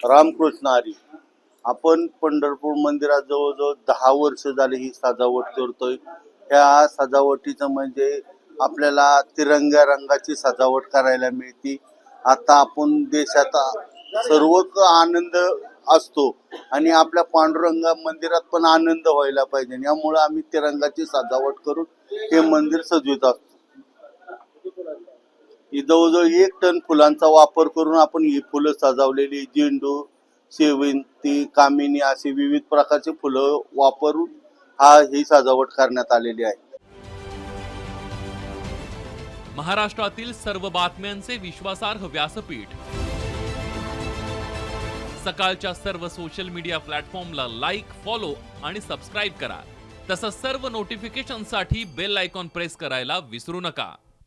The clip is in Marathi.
रामकृष्ण हरी. आपण पंढरपूर मंदिरात जवळजवळ दहा वर्ष झाली ही सजावट करतोय. ह्या सजावटीचं म्हणजे आपल्याला तिरंग्या रंगाची सजावट करायला मिळते. आता आपण देशात सर्व आनंद असतो आणि आपल्या पांडुरंगा मंदिरात पण आनंद व्हायला पाहिजे. यामुळे आम्ही तिरंगाची सजावट करून हे मंदिर सजवित असतो. ही जवळजवळ एक टन फुलांचा वापर करून आपण ही फुलं सजवलेली झेंडू शेवंती कामिनी अशी विविध प्रकारची फुलं वापरून हा ही सजावट करण्यात आलेली आहे. महाराष्ट्रातील सर्व बातम्यांचे विश्वासार्ह व्यासपीठ. सकाळच्या सर्व सोशल मीडिया प्लॅटफॉर्मला लाईक फॉलो आणि सबस्क्राईब करा. तसंच सर्व नोटिफिकेशनसाठी बेल आयकॉन प्रेस करायला विसरू नका.